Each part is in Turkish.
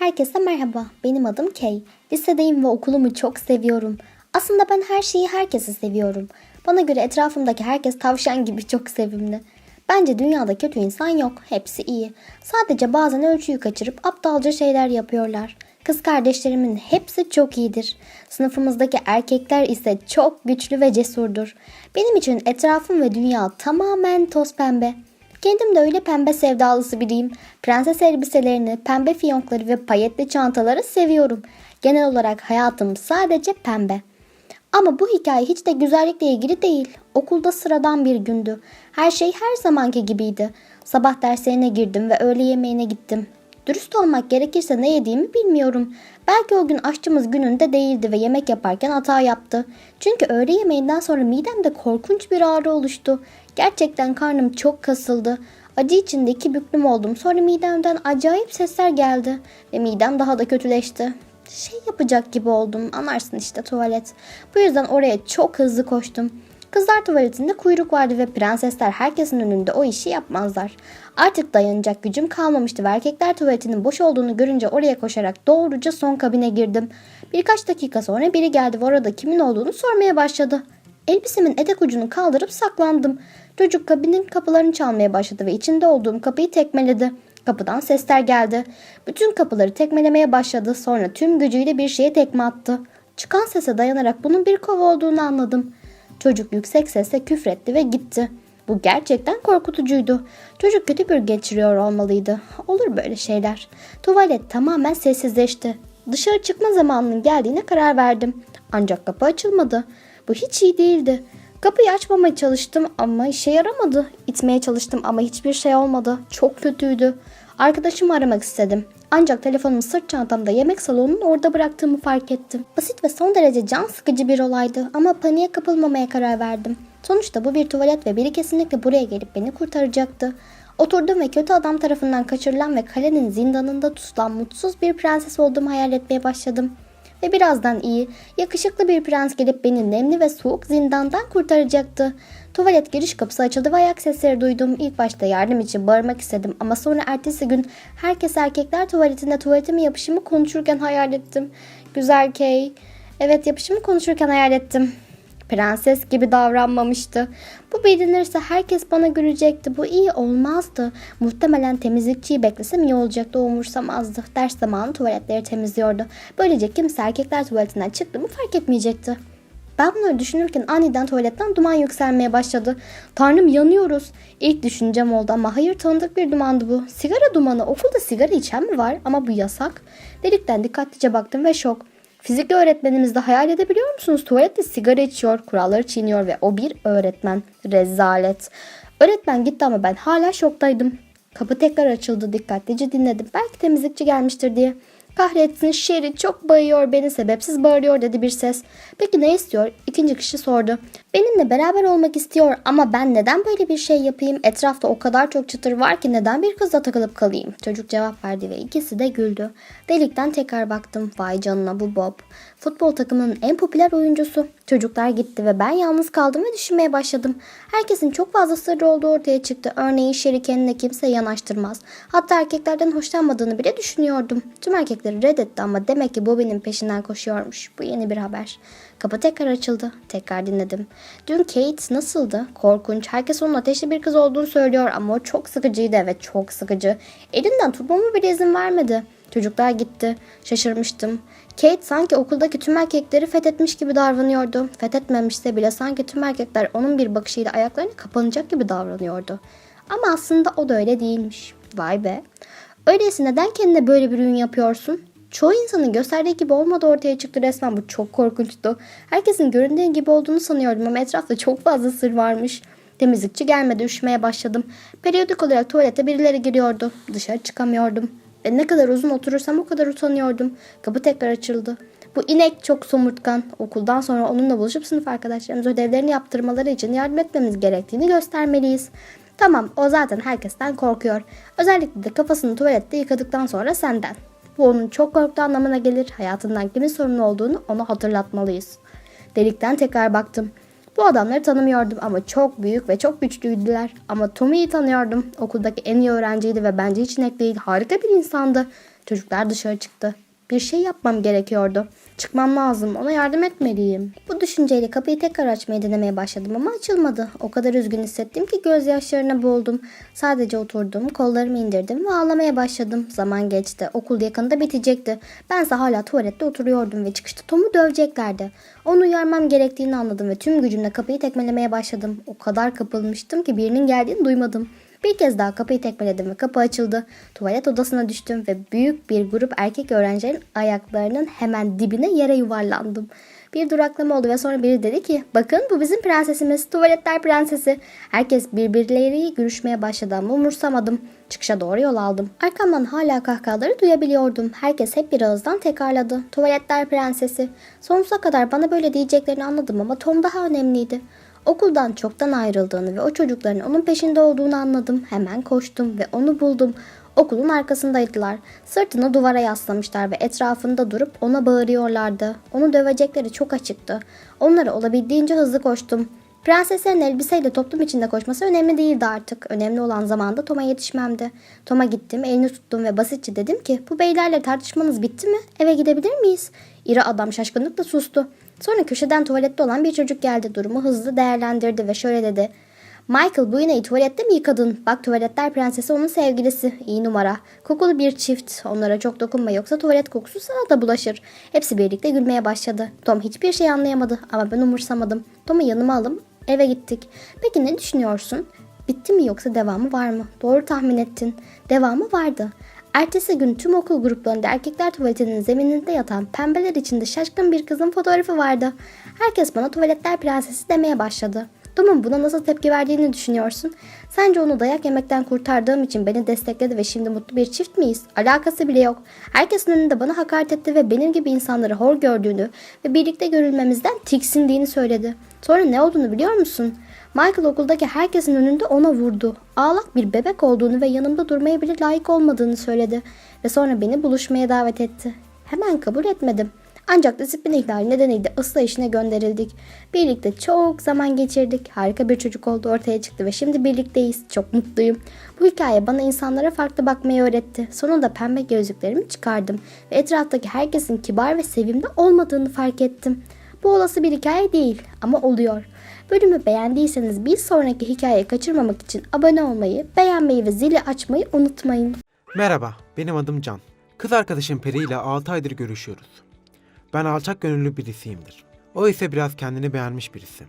Herkese merhaba. Benim adım Kay. Lisedeyim ve okulumu çok seviyorum. Aslında ben her şeyi herkesi seviyorum. Bana göre etrafımdaki herkes tavşan gibi çok sevimli. Bence dünyada kötü insan yok. Hepsi iyi. Sadece bazen ölçüyü kaçırıp aptalca şeyler yapıyorlar. Kız kardeşlerimin hepsi çok iyidir. Sınıfımızdaki erkekler ise çok güçlü ve cesurdur. Benim için etrafım ve dünya tamamen toz pembe. Kendim de öyle pembe sevdalısı biriyim. Prenses elbiselerini, pembe fiyonkları ve payetli çantaları seviyorum. Genel olarak hayatım sadece pembe. Ama bu hikaye hiç de güzellikle ilgili değil. Okulda sıradan bir gündü. Her şey her zamanki gibiydi. Sabah derslerine girdim ve öğle yemeğine gittim. Dürüst olmak gerekirse ne yediğimi bilmiyorum. Belki o gün aşçımız gününde değildi ve yemek yaparken hata yaptı. Çünkü öğle yemeğinden sonra midemde korkunç bir ağrı oluştu. Gerçekten karnım çok kasıldı. Acı içinde iki büklüm oldum. Sonra midemden acayip sesler geldi ve midem daha da kötüleşti. Şey yapacak gibi oldum. Anlarsın işte tuvalet. Bu yüzden oraya çok hızlı koştum. Kızlar tuvaletinde kuyruk vardı ve prensesler herkesin önünde o işi yapmazlar. Artık dayanacak gücüm kalmamıştı ve erkekler tuvaletinin boş olduğunu görünce oraya koşarak doğruca son kabine girdim. Birkaç dakika sonra biri geldi ve orada kimin olduğunu sormaya başladı. Elbisemin etek ucunu kaldırıp saklandım. Çocuk kabinin kapılarını çalmaya başladı ve içinde olduğum kapıyı tekmeledi. Kapıdan sesler geldi. Bütün kapıları tekmelemeye başladı. Sonra tüm gücüyle bir şeye tekme attı. Çıkan sese dayanarak bunun bir kova olduğunu anladım. Çocuk yüksek sesle küfretti ve gitti. Bu gerçekten korkutucuydu. Çocuk kötü bir geçiriyor olmalıydı. Olur böyle şeyler. Tuvalet tamamen sessizleşti. Dışarı çıkma zamanının geldiğine karar verdim. Ancak kapı açılmadı. Bu hiç iyi değildi. Kapıyı açmamaya çalıştım ama işe yaramadı. İtmeye çalıştım ama hiçbir şey olmadı. Çok kötüydü. Arkadaşımı aramak istedim. Ancak telefonumu sırt çantamda yemek salonunun orada bıraktığımı fark ettim. Basit ve son derece can sıkıcı bir olaydı ama paniğe kapılmamaya karar verdim. Sonuçta bu bir tuvalet ve biri kesinlikle buraya gelip beni kurtaracaktı. Oturdum ve kötü adam tarafından kaçırılan ve kalenin zindanında tutulan mutsuz bir prenses olduğumu hayal etmeye başladım. Ve birazdan iyi, yakışıklı bir prens gelip beni nemli ve soğuk zindandan kurtaracaktı. Tuvalet giriş kapısı açıldı ve ayak sesleri duydum. İlk başta yardım için bağırmak istedim ama sonra ertesi gün herkes erkekler tuvaletinde tuvaletimi yapışımı konuşurken hayal ettim. Güzel Kay. Evet yapışımı konuşurken hayal ettim. Prenses gibi davranmamıştı. Bu bilinirse herkes bana görecekti. Bu iyi olmazdı. Muhtemelen temizlikçiyi beklesem iyi olacaktı. Umursamazdı. Ders zamanı tuvaletleri temizliyordu. Böylece kimse erkekler tuvaletinden çıktığımı fark etmeyecekti. Ben bunları düşünürken aniden tuvaletten duman yükselmeye başladı. Tanrım yanıyoruz. İlk düşüncem oldu ama hayır tanıdık bir dumandı bu. Sigara dumanı. Okulda sigara içen mi var? Ama bu yasak. Delikten dikkatlice baktım ve şok. Fizik öğretmenimiz de hayal edebiliyor musunuz? Tuvalette sigara içiyor, kuralları çiğniyor ve o bir öğretmen. Rezalet. Öğretmen gitti ama ben hala şoktaydım. Kapı tekrar açıldı. Dikkatlice dinledim. Belki temizlikçi gelmiştir diye. Kahretsin Sherry çok bayıyor beni sebepsiz bağırıyor dedi bir ses. Peki ne istiyor? İkinci kişi sordu. Benimle beraber olmak istiyor ama ben neden böyle bir şey yapayım? Etrafta o kadar çok çıtır var ki neden bir kızla takılıp kalayım? Çocuk cevap verdi ve ikisi de güldü. Delikten tekrar baktım. Vay canına bu Bob. Futbol takımının en popüler oyuncusu. Çocuklar gitti ve ben yalnız kaldım ve düşünmeye başladım. Herkesin çok fazla sırrı olduğu ortaya çıktı. Örneğin Sherry kendine kimse yanaştırmaz. Hatta erkeklerden hoşlanmadığını bile düşünüyordum. Tüm erkekleri reddetti ama demek ki Bobby'nin peşinden koşuyormuş. Bu yeni bir haber. Kapı tekrar açıldı. Tekrar dinledim. Dün Kate nasıldı? Korkunç. Herkes onun ateşli bir kız olduğunu söylüyor ama o çok sıkıcıydı. Evet çok sıkıcı. Elinden tutmama bile izin vermedi. Çocuklar gitti. Şaşırmıştım. Kate sanki okuldaki tüm erkekleri fethetmiş gibi davranıyordu. Fethetmemişse bile sanki tüm erkekler onun bir bakışıyla ayaklarını kapanacak gibi davranıyordu. Ama aslında o da öyle değilmiş. Vay be. Öyleyse neden kendine böyle bir ürün yapıyorsun? Çoğu insanın gösterdiği gibi olmadı ortaya çıktı resmen. Bu çok korkunçtu. Herkesin göründüğü gibi olduğunu sanıyordum ama etrafta çok fazla sır varmış. Temizlikçi gelmedi üşümeye başladım. Periyodik olarak tuvalete birileri giriyordu. Dışarı çıkamıyordum. Ve ne kadar uzun oturursam o kadar utanıyordum. Kapı tekrar açıldı. Bu inek çok somurtkan. Okuldan sonra onunla buluşup sınıf arkadaşlarımız ödevlerini yaptırmaları için yardım etmemiz gerektiğini göstermeliyiz. Tamam o zaten herkesten korkuyor. Özellikle de kafasını tuvalette yıkadıktan sonra senden. Bu onun çok korktuğu anlamına gelir. Hayatından kimin sorumlu olduğunu ona hatırlatmalıyız. Delikten tekrar baktım. Bu adamları tanımıyordum ama çok büyük ve çok güçlüydüler. Ama Tommy'yi tanıyordum. Okuldaki en iyi öğrenciydi ve bence hiç inek değil. Harika bir insandı. Çocuklar dışarı çıktı. Bir şey yapmam gerekiyordu. Çıkmam lazım. Ona yardım etmeliyim. Bu düşünceyle kapıyı tekrar açmayı denemeye başladım ama açılmadı. O kadar üzgün hissettim ki gözyaşlarına boğuldum. Sadece oturdum, kollarımı indirdim ve ağlamaya başladım. Zaman geçti. Okul yakında bitecekti. Bense hala tuvalette oturuyordum ve çıkışta Tom'u döveceklerdi. Onu uyarmam gerektiğini anladım ve tüm gücümle kapıyı tekmelemeye başladım. O kadar kapılmıştım ki birinin geldiğini duymadım. Bir kez daha kapıyı tekmeledim ve kapı açıldı. Tuvalet odasına düştüm ve büyük bir grup erkek öğrencilerin ayaklarının hemen dibine yere yuvarlandım. Bir duraklama oldu ve sonra biri dedi ki bakın bu bizim prensesimiz tuvaletler prensesi. Herkes birbirleriyle görüşmeye başladı ama umursamadım. Çıkışa doğru yol aldım. Arkamdan hala kahkahaları duyabiliyordum. Herkes hep bir ağızdan tekrarladı. Tuvaletler prensesi. Sonsuza kadar bana böyle diyeceklerini anladım ama Tom daha önemliydi. Okuldan çoktan ayrıldığını ve o çocukların onun peşinde olduğunu anladım. Hemen koştum ve onu buldum. Okulun arkasındaydılar. Sırtını duvara yaslamışlar ve etrafında durup ona bağırıyorlardı. Onu dövecekleri çok açıktı. Onlara olabildiğince hızlı koştum. Prenseslerin elbiseyle toplum içinde koşması önemli değildi artık. Önemli olan zamanda Tom'a yetişmemdi. Tom'a gittim, elini tuttum ve basitçe dedim ki bu beylerle tartışmanız bitti mi? Eve gidebilir miyiz? İri adam şaşkınlıkla sustu. Sonra köşeden tuvalette olan bir çocuk geldi. Durumu hızlı değerlendirdi ve şöyle dedi. Michael bu iğneyi tuvalette mi yıkadın? Bak tuvaletler prensesi onun sevgilisi. İyi numara. Kokulu bir çift. Onlara çok dokunma yoksa tuvalet kokusu sana da bulaşır. Hepsi birlikte gülmeye başladı. Tom hiçbir şey anlayamadı ama ben umursamadım. Tom'u yanıma alıp eve gittik. Peki ne düşünüyorsun? Bitti mi yoksa devamı var mı? Doğru tahmin ettin. Devamı vardı. Ertesi gün tüm okul gruplarında erkekler tuvaletinin zemininde yatan pembeler içinde şaşkın bir kızın fotoğrafı vardı. Herkes bana tuvaletler prensesi demeye başladı. Tom'un buna nasıl tepki verdiğini düşünüyorsun? Sence onu dayak yemekten kurtardığım için beni destekledi ve şimdi mutlu bir çift miyiz? Alakası bile yok. Herkesin önünde bana hakaret etti ve benim gibi insanları hor gördüğünü ve birlikte görülmemizden tiksindiğini söyledi. Sonra ne olduğunu biliyor musun? Michael okuldaki herkesin önünde ona vurdu. Ağlak bir bebek olduğunu ve yanımda durmaya bile layık olmadığını söyledi. Ve sonra beni buluşmaya davet etti. Hemen kabul etmedim. Ancak disiplin ihlali nedeniyle ıslah işine gönderildik. Birlikte çok zaman geçirdik. Harika bir çocuk oldu ortaya çıktı ve şimdi birlikteyiz. Çok mutluyum. Bu hikaye bana insanlara farklı bakmayı öğretti. Sonunda pembe gözlüklerimi çıkardım ve etraftaki herkesin kibar ve sevimli olmadığını fark ettim. Bu olası bir hikaye değil ama oluyor. Bölümü beğendiyseniz bir sonraki hikayeyi kaçırmamak için abone olmayı, beğenmeyi ve zili açmayı unutmayın. Merhaba, benim adım Can. Kız arkadaşım Peri ile 6 aydır görüşüyoruz. Ben alçak gönüllü birisiyimdir. O ise biraz kendini beğenmiş birisi.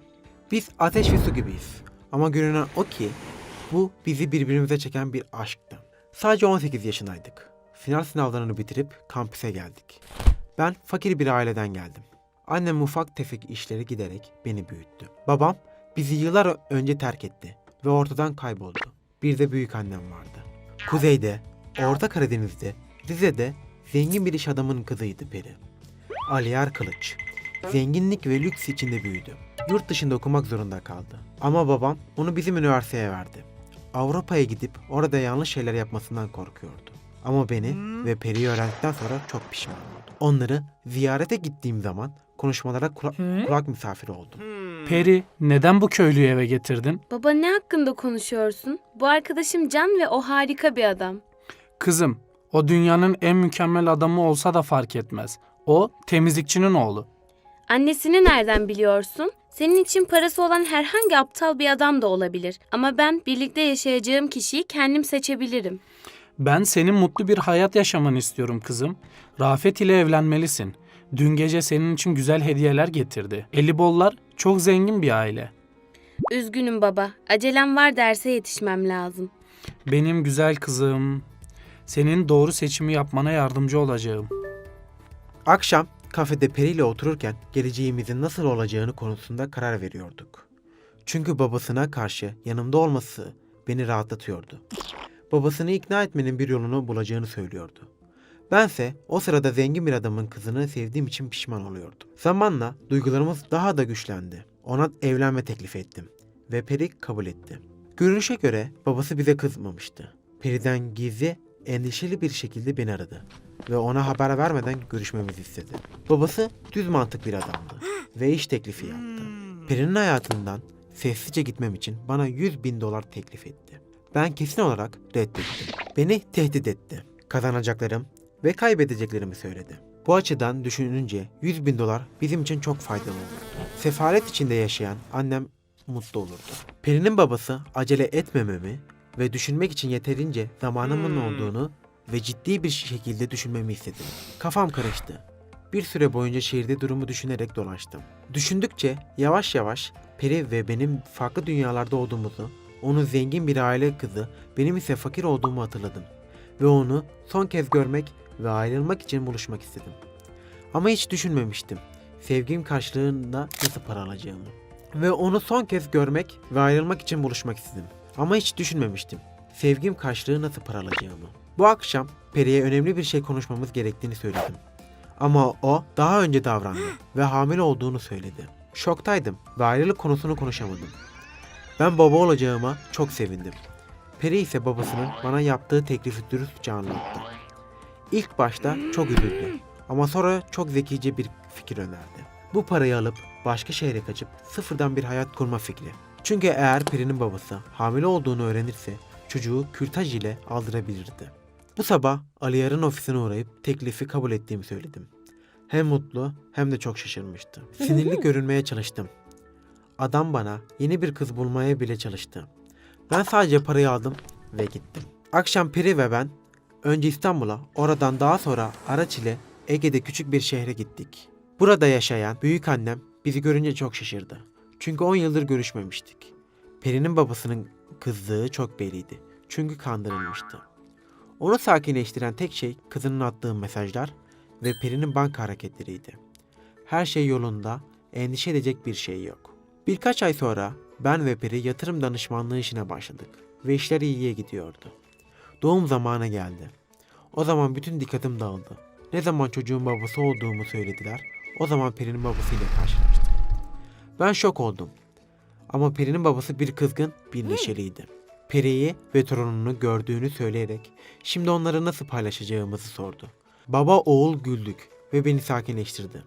Biz ateş ve su gibiyiz. Ama görünen o ki bu bizi birbirimize çeken bir aşktı. Sadece 18 yaşındaydık. Final sınavlarını bitirip kampüse geldik. Ben fakir bir aileden geldim. Annem ufak tefek işleri giderek beni büyüttü. Babam bizi yıllar önce terk etti ve ortadan kayboldu. Bir de büyük annem vardı. Kuzeyde, Orta Karadeniz'de, Rize'de zengin bir iş adamının kızıydı Peri. Aliyar Kılıç. Zenginlik ve lüks içinde büyüdü. Yurt dışında okumak zorunda kaldı. Ama babam onu bizim üniversiteye verdi. Avrupa'ya gidip orada yanlış şeyler yapmasından korkuyordu. Ama beni ve Peri'yi öğrendikten sonra çok pişman oldu. Onları ziyarete gittiğim zaman konuşmalara kula- kulak misafiri oldum. Peri, neden bu köylüyü eve getirdin? Baba ne hakkında konuşuyorsun? Bu arkadaşım Can ve o harika bir adam. Kızım, o dünyanın en mükemmel adamı olsa da fark etmez. O temizlikçinin oğlu. Annesini nereden biliyorsun? Senin için parası olan herhangi aptal bir adam da olabilir. Ama ben birlikte yaşayacağım kişiyi kendim seçebilirim. Ben senin mutlu bir hayat yaşamanı istiyorum kızım. Rafet ile evlenmelisin. Dün gece senin için güzel hediyeler getirdi. Elibollar çok zengin bir aile. Üzgünüm baba. Acelem var derse yetişmem lazım. Benim güzel kızım. Senin doğru seçimi yapmana yardımcı olacağım. Akşam kafede Peri ile otururken geleceğimizin nasıl olacağını konusunda karar veriyorduk. Çünkü babasına karşı yanımda olması beni rahatlatıyordu. Babasını ikna etmenin bir yolunu bulacağını söylüyordu. Bense o sırada zengin bir adamın kızını sevdiğim için pişman oluyordum. Zamanla duygularımız daha da güçlendi. Ona evlenme teklif ettim ve Peri kabul etti. Görünüşe göre babası bize kızmamıştı. Peri'den gizli, endişeli bir şekilde beni aradı ve ona haber vermeden görüşmemizi istedi. Babası düz mantık bir adamdı ve iş teklifi yaptı. Peri'nin hayatından sessizce gitmem için bana 100 bin dolar teklif etti. Ben kesin olarak reddettim. Beni tehdit etti. Kazanacaklarım ve kaybedeceklerimi söyledi. Bu açıdan düşününce 100 bin dolar bizim için çok faydalı olurdu. Sefalet içinde yaşayan annem mutlu olurdu. Peri'nin babası acele etmememi ve düşünmek için yeterince zamanımın olduğunu ve ciddi bir şekilde düşünmemi istedi. Kafam karıştı. Bir süre boyunca şehirde durumu düşünerek dolaştım. Düşündükçe yavaş yavaş Peri ve benim farklı dünyalarda olduğumuzu, onun zengin bir aile kızı, benim ise fakir olduğumu hatırladım. Ve onu son kez görmek ve ayrılmak için buluşmak istedim. Ama hiç düşünmemiştim. Sevgim karşılığında nasıl para alacağımı. Ve onu son kez görmek ve ayrılmak için buluşmak istedim. Ama hiç düşünmemiştim. Sevgim karşılığı nasıl para alacağımı. Bu akşam Peri'ye önemli bir şey konuşmamız gerektiğini söyledim. Ama o daha önce davrandı ve hamile olduğunu söyledi. Şoktaydım ve ayrılık konusunu konuşamadım. Ben baba olacağıma çok sevindim. Peri ise babasının bana yaptığı teklifi dürüstçe anlattı. İlk başta çok üzüldü ama sonra çok zekice bir fikir önerdi. Bu parayı alıp başka şehre kaçıp sıfırdan bir hayat kurma fikri. Çünkü eğer Peri'nin babası hamile olduğunu öğrenirse çocuğu kürtaj ile aldırabilirdi. Bu sabah Aliyar'ın ofisine uğrayıp teklifi kabul ettiğimi söyledim. Hem mutlu hem de çok şaşırmıştı. Sinirli görünmeye çalıştım. Adam bana yeni bir kız bulmaya bile çalıştı. Ben sadece parayı aldım ve gittim. Akşam Peri ve ben önce İstanbul'a, oradan daha sonra araç ile Ege'de küçük bir şehre gittik. Burada yaşayan büyük annem bizi görünce çok şaşırdı. Çünkü 10 yıldır görüşmemiştik. Peri'nin babasının kızdığı çok belliydi. Çünkü kandırılmıştı. Onu sakinleştiren tek şey kızının attığı mesajlar ve Peri'nin banka hareketleriydi. Her şey yolunda, endişe edecek bir şey yok. Birkaç ay sonra ben ve Peri yatırım danışmanlığı işine başladık ve işler iyiye gidiyordu. Doğum zamanı geldi. O zaman bütün dikkatim dağıldı. Ne zaman çocuğun babası olduğumu söylediler, o zaman Peri'nin babasıyla karşılaştım. Ben şok oldum. Ama Peri'nin babası bir kızgın, bir neşeliydi. Peri'yi ve torununu gördüğünü söyleyerek şimdi onları nasıl paylaşacağımızı sordu. Baba oğul güldük ve beni sakinleştirdi.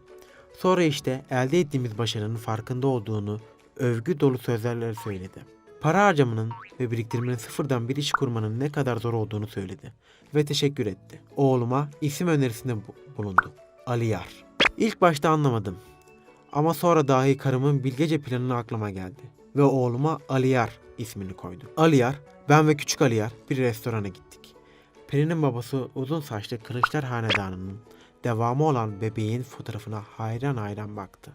Sonra işte elde ettiğimiz başarının farkında olduğunu övgü dolu sözlerle söyledi. Para harcamanın ve biriktirmenin sıfırdan bir iş kurmanın ne kadar zor olduğunu söyledi ve teşekkür etti. Oğluma isim önerisinde bu- bulundu. Aliyar. İlk başta anlamadım. Ama sonra dahi karımın bilgece planını aklıma geldi. Ve oğluma Aliyar ismini koydu. Aliyar, ben ve küçük Aliyar bir restorana gittik. Peri'nin babası uzun saçlı Kılıçlar Hanedanı'nın devamı olan bebeğin fotoğrafına hayran hayran baktı.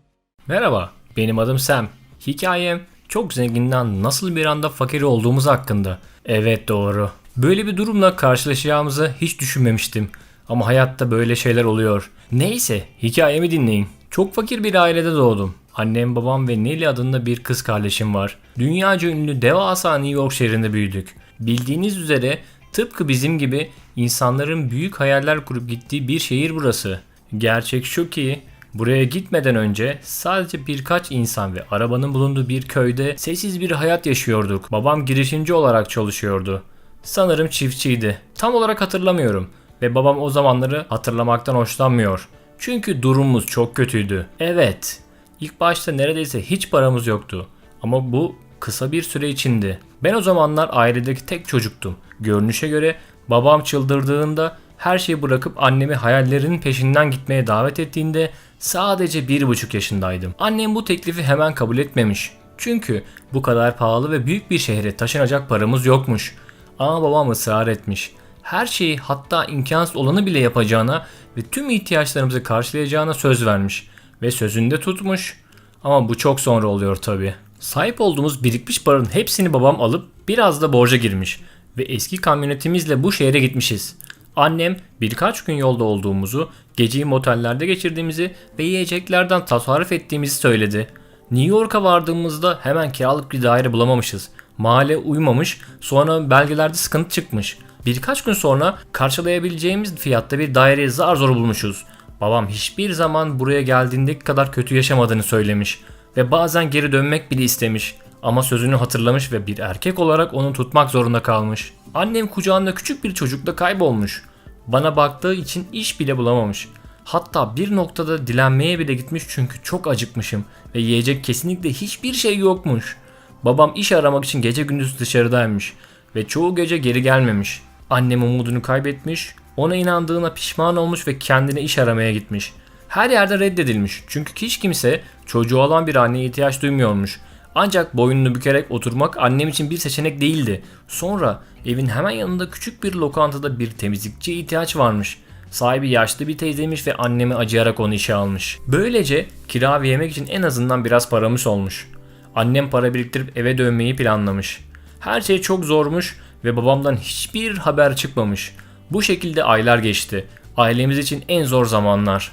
Merhaba, benim adım Sam. Hikayem çok zenginden nasıl bir anda fakir olduğumuz hakkında. Evet doğru. Böyle bir durumla karşılaşacağımızı hiç düşünmemiştim. Ama hayatta böyle şeyler oluyor. Neyse, hikayemi dinleyin. Çok fakir bir ailede doğdum. Annem, babam ve Nelly adında bir kız kardeşim var. Dünyaca ünlü devasa New York şehrinde büyüdük. Bildiğiniz üzere tıpkı bizim gibi insanların büyük hayaller kurup gittiği bir şehir burası. Gerçek şu ki Buraya gitmeden önce sadece birkaç insan ve arabanın bulunduğu bir köyde sessiz bir hayat yaşıyorduk. Babam girişimci olarak çalışıyordu. Sanırım çiftçiydi. Tam olarak hatırlamıyorum ve babam o zamanları hatırlamaktan hoşlanmıyor. Çünkü durumumuz çok kötüydü. Evet. İlk başta neredeyse hiç paramız yoktu. Ama bu kısa bir süre içindi. Ben o zamanlar ailedeki tek çocuktum. Görünüşe göre babam çıldırdığında her şeyi bırakıp annemi hayallerinin peşinden gitmeye davet ettiğinde sadece bir buçuk yaşındaydım. Annem bu teklifi hemen kabul etmemiş. Çünkü bu kadar pahalı ve büyük bir şehre taşınacak paramız yokmuş. Ama babam ısrar etmiş. Her şeyi hatta imkansız olanı bile yapacağına ve tüm ihtiyaçlarımızı karşılayacağına söz vermiş. Ve sözünde tutmuş. Ama bu çok sonra oluyor tabi. Sahip olduğumuz birikmiş paranın hepsini babam alıp biraz da borca girmiş. Ve eski kamyonetimizle bu şehre gitmişiz. Annem birkaç gün yolda olduğumuzu, geceyi motellerde geçirdiğimizi ve yiyeceklerden tasarruf ettiğimizi söyledi. New York'a vardığımızda hemen kiralık bir daire bulamamışız. Mahalle uymamış, sonra belgelerde sıkıntı çıkmış. Birkaç gün sonra karşılayabileceğimiz fiyatta bir daireyi zar zor bulmuşuz. Babam hiçbir zaman buraya geldiğindeki kadar kötü yaşamadığını söylemiş ve bazen geri dönmek bile istemiş. Ama sözünü hatırlamış ve bir erkek olarak onu tutmak zorunda kalmış. Annem kucağında küçük bir çocukla kaybolmuş. Bana baktığı için iş bile bulamamış. Hatta bir noktada dilenmeye bile gitmiş çünkü çok acıkmışım ve yiyecek kesinlikle hiçbir şey yokmuş. Babam iş aramak için gece gündüz dışarıdaymış ve çoğu gece geri gelmemiş. Annem umudunu kaybetmiş, Ona inandığına pişman olmuş ve kendine iş aramaya gitmiş. Her yerde reddedilmiş çünkü hiç kimse çocuğu olan bir anneye ihtiyaç duymuyormuş. Ancak boynunu bükerek oturmak annem için bir seçenek değildi. Sonra evin hemen yanında küçük bir lokantada bir temizlikçiye ihtiyaç varmış. Sahibi yaşlı bir teyzeymiş ve annemi acıyarak onu işe almış. Böylece kira ve yemek için en azından biraz paramız olmuş. Annem para biriktirip eve dönmeyi planlamış. Her şey çok zormuş ve babamdan hiçbir haber çıkmamış. Bu şekilde aylar geçti. Ailemiz için en zor zamanlar.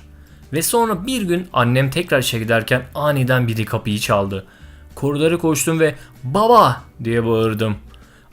Ve sonra bir gün annem tekrar işe giderken aniden biri kapıyı çaldı. Koridora koştum ve baba diye bağırdım.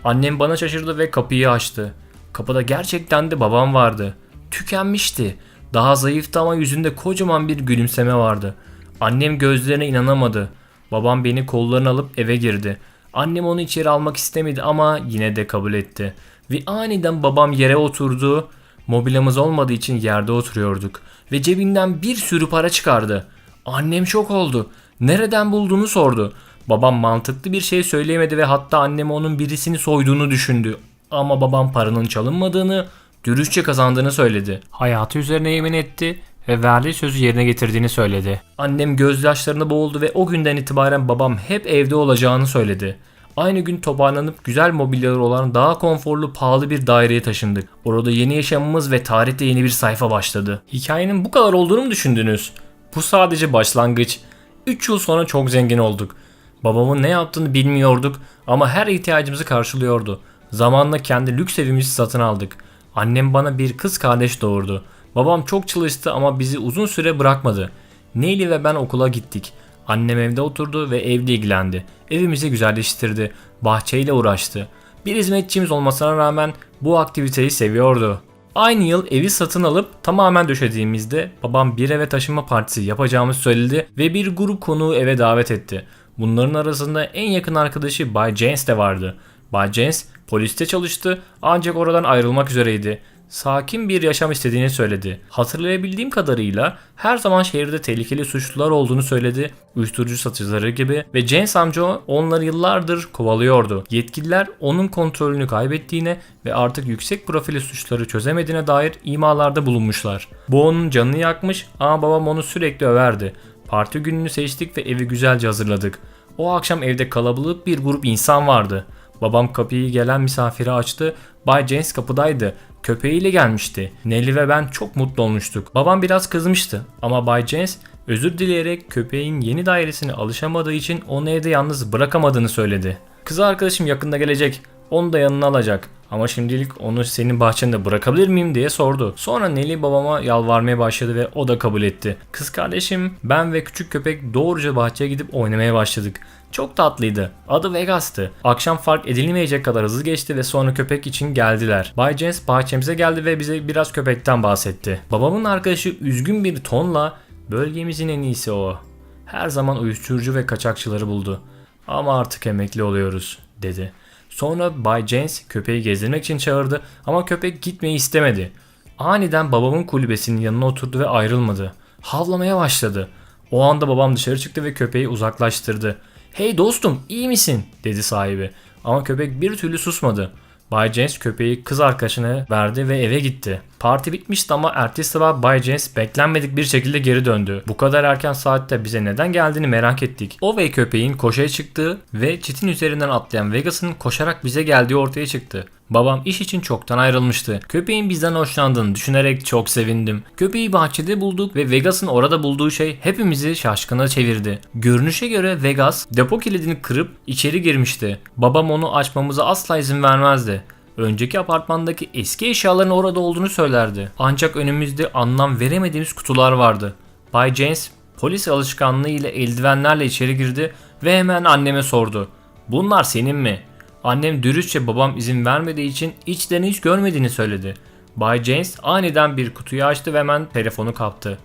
Annem bana şaşırdı ve kapıyı açtı. Kapıda gerçekten de babam vardı. Tükenmişti. Daha zayıftı ama yüzünde kocaman bir gülümseme vardı. Annem gözlerine inanamadı. Babam beni kollarına alıp eve girdi. Annem onu içeri almak istemedi ama yine de kabul etti. Ve aniden babam yere oturdu. Mobilyamız olmadığı için yerde oturuyorduk. Ve cebinden bir sürü para çıkardı. Annem şok oldu. Nereden bulduğunu sordu. Babam mantıklı bir şey söyleyemedi ve hatta annem onun birisini soyduğunu düşündü. Ama babam paranın çalınmadığını, dürüstçe kazandığını söyledi. Hayatı üzerine yemin etti ve verdiği sözü yerine getirdiğini söyledi. Annem gözyaşlarına boğuldu ve o günden itibaren babam hep evde olacağını söyledi. Aynı gün toparlanıp güzel mobilyalar olan daha konforlu pahalı bir daireye taşındık. Orada yeni yaşamımız ve tarihte yeni bir sayfa başladı. Hikayenin bu kadar olduğunu mu düşündünüz? Bu sadece başlangıç. 3 yıl sonra çok zengin olduk. Babamın ne yaptığını bilmiyorduk ama her ihtiyacımızı karşılıyordu. Zamanla kendi lüks evimizi satın aldık. Annem bana bir kız kardeş doğurdu. Babam çok çalıştı ama bizi uzun süre bırakmadı. Neyli ve ben okula gittik. Annem evde oturdu ve evle ilgilendi. Evimizi güzelleştirdi. Bahçeyle uğraştı. Bir hizmetçimiz olmasına rağmen bu aktiviteyi seviyordu. Aynı yıl evi satın alıp tamamen döşediğimizde babam bir eve taşınma partisi yapacağımızı söyledi ve bir grup konuğu eve davet etti. Bunların arasında en yakın arkadaşı Bay James de vardı. Bay James poliste çalıştı ancak oradan ayrılmak üzereydi. Sakin bir yaşam istediğini söyledi. Hatırlayabildiğim kadarıyla her zaman şehirde tehlikeli suçlular olduğunu söyledi. Uyuşturucu satıcıları gibi ve James amca onları yıllardır kovalıyordu. Yetkililer onun kontrolünü kaybettiğine ve artık yüksek profili suçları çözemediğine dair imalarda bulunmuşlar. Bu onun canını yakmış ama babam onu sürekli överdi. Parti gününü seçtik ve evi güzelce hazırladık. O akşam evde kalabalık bir grup insan vardı. Babam kapıyı gelen misafiri açtı. Bay James kapıdaydı. Köpeğiyle gelmişti. Nelly ve ben çok mutlu olmuştuk. Babam biraz kızmıştı ama Bay James özür dileyerek köpeğin yeni dairesine alışamadığı için onu evde yalnız bırakamadığını söyledi. Kız arkadaşım yakında gelecek. Onu da yanına alacak. Ama şimdilik onu senin bahçende bırakabilir miyim diye sordu. Sonra Nelly babama yalvarmaya başladı ve o da kabul etti. Kız kardeşim, ben ve küçük köpek doğruca bahçeye gidip oynamaya başladık. Çok tatlıydı. Adı Vegas'tı. Akşam fark edilmeyecek kadar hızlı geçti ve sonra köpek için geldiler. Bay James bahçemize geldi ve bize biraz köpekten bahsetti. Babamın arkadaşı üzgün bir tonla bölgemizin en iyisi o. Her zaman uyuşturucu ve kaçakçıları buldu. Ama artık emekli oluyoruz dedi. Sonra Bay James köpeği gezdirmek için çağırdı ama köpek gitmeyi istemedi. Aniden babamın kulübesinin yanına oturdu ve ayrılmadı. Havlamaya başladı. O anda babam dışarı çıktı ve köpeği uzaklaştırdı. Hey dostum iyi misin dedi sahibi. Ama köpek bir türlü susmadı. Bay James köpeği kız arkadaşına verdi ve eve gitti. Parti bitmişti ama ertesi sabah Bay James beklenmedik bir şekilde geri döndü. Bu kadar erken saatte bize neden geldiğini merak ettik. O ve köpeğin koşuya çıktığı ve çitin üzerinden atlayan Vegas'ın koşarak bize geldiği ortaya çıktı. Babam iş için çoktan ayrılmıştı. Köpeğin bizden hoşlandığını düşünerek çok sevindim. Köpeği bahçede bulduk ve Vegas'ın orada bulduğu şey hepimizi şaşkına çevirdi. Görünüşe göre Vegas depo kilidini kırıp içeri girmişti. Babam onu açmamıza asla izin vermezdi. Önceki apartmandaki eski eşyaların orada olduğunu söylerdi. Ancak önümüzde anlam veremediğimiz kutular vardı. Bay James polis alışkanlığı ile eldivenlerle içeri girdi ve hemen anneme sordu. Bunlar senin mi? Annem dürüstçe babam izin vermediği için içlerini hiç görmediğini söyledi. Bay James aniden bir kutuyu açtı ve hemen telefonu kaptı.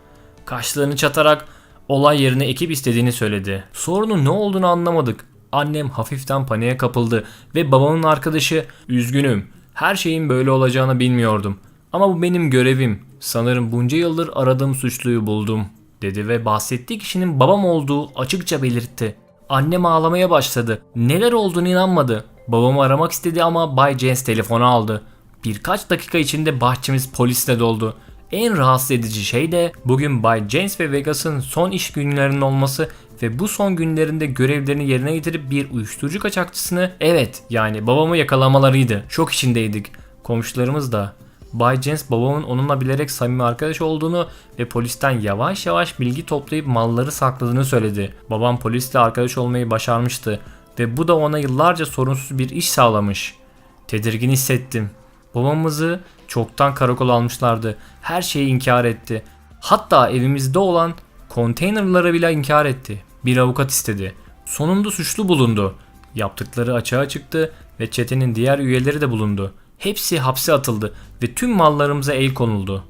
Kaşlarını çatarak olay yerine ekip istediğini söyledi. Sorunun ne olduğunu anlamadık. Annem hafiften paniğe kapıldı ve babamın arkadaşı üzgünüm. Her şeyin böyle olacağını bilmiyordum. Ama bu benim görevim. Sanırım bunca yıldır aradığım suçluyu buldum dedi ve bahsettiği kişinin babam olduğu açıkça belirtti. Annem ağlamaya başladı. Neler olduğunu inanmadı. Babamı aramak istedi ama Bay James telefonu aldı. Birkaç dakika içinde bahçemiz polisle doldu. En rahatsız edici şey de bugün Bay James ve Vegas'ın son iş günlerinin olması ve bu son günlerinde görevlerini yerine getirip bir uyuşturucu kaçakçısını evet yani babamı yakalamalarıydı. Şok içindeydik. Komşularımız da Bay James babamın onunla bilerek samimi arkadaş olduğunu ve polisten yavaş yavaş bilgi toplayıp malları sakladığını söyledi. Babam polisle arkadaş olmayı başarmıştı ve bu da ona yıllarca sorunsuz bir iş sağlamış. Tedirgin hissettim. Babamızı çoktan karakola almışlardı. Her şeyi inkar etti. Hatta evimizde olan konteynerları bile inkar etti. Bir avukat istedi. Sonunda suçlu bulundu. Yaptıkları açığa çıktı ve çetenin diğer üyeleri de bulundu. Hepsi hapse atıldı ve tüm mallarımıza el konuldu.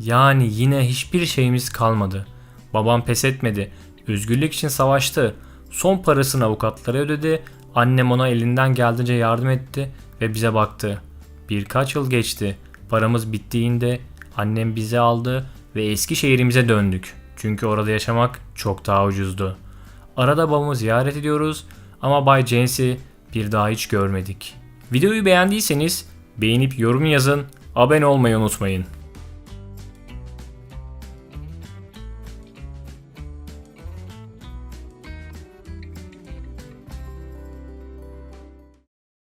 Yani yine hiçbir şeyimiz kalmadı. Babam pes etmedi. Özgürlük için savaştı. Son parasını avukatlara ödedi. Annem ona elinden geldiğince yardım etti ve bize baktı. Birkaç yıl geçti. Paramız bittiğinde annem bizi aldı ve eski şehrimize döndük. Çünkü orada yaşamak çok daha ucuzdu. Arada babamı ziyaret ediyoruz ama Bay James'i bir daha hiç görmedik. Videoyu beğendiyseniz beğenip yorum yazın, abone olmayı unutmayın.